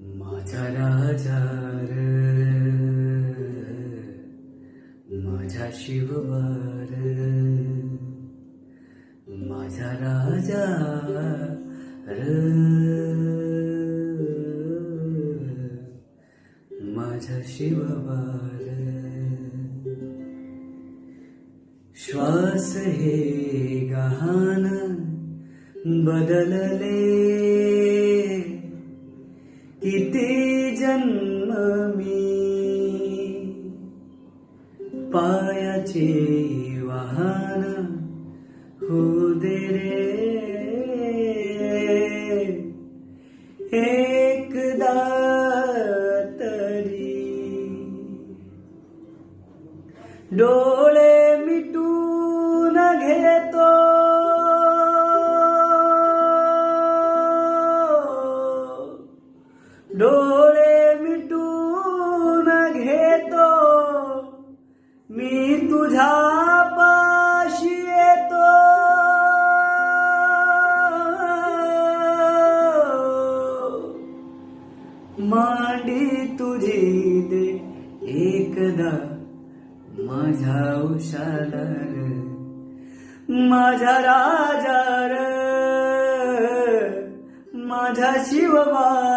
माझा राजा माझा शिववार. माझा राजा र माझा शिववार. श्वास हे गहान बदलले किती जन्म मी. पायाचे वाहन हो दे रे. एकदा तरी डोळे मिटून घेतो. डोळे मिटून घेतो. मी तुझ्या पाशी येतो. मांडी तुझी दे एकदा माझ्या उशाला माझ्या माझा राजा माझा शिववार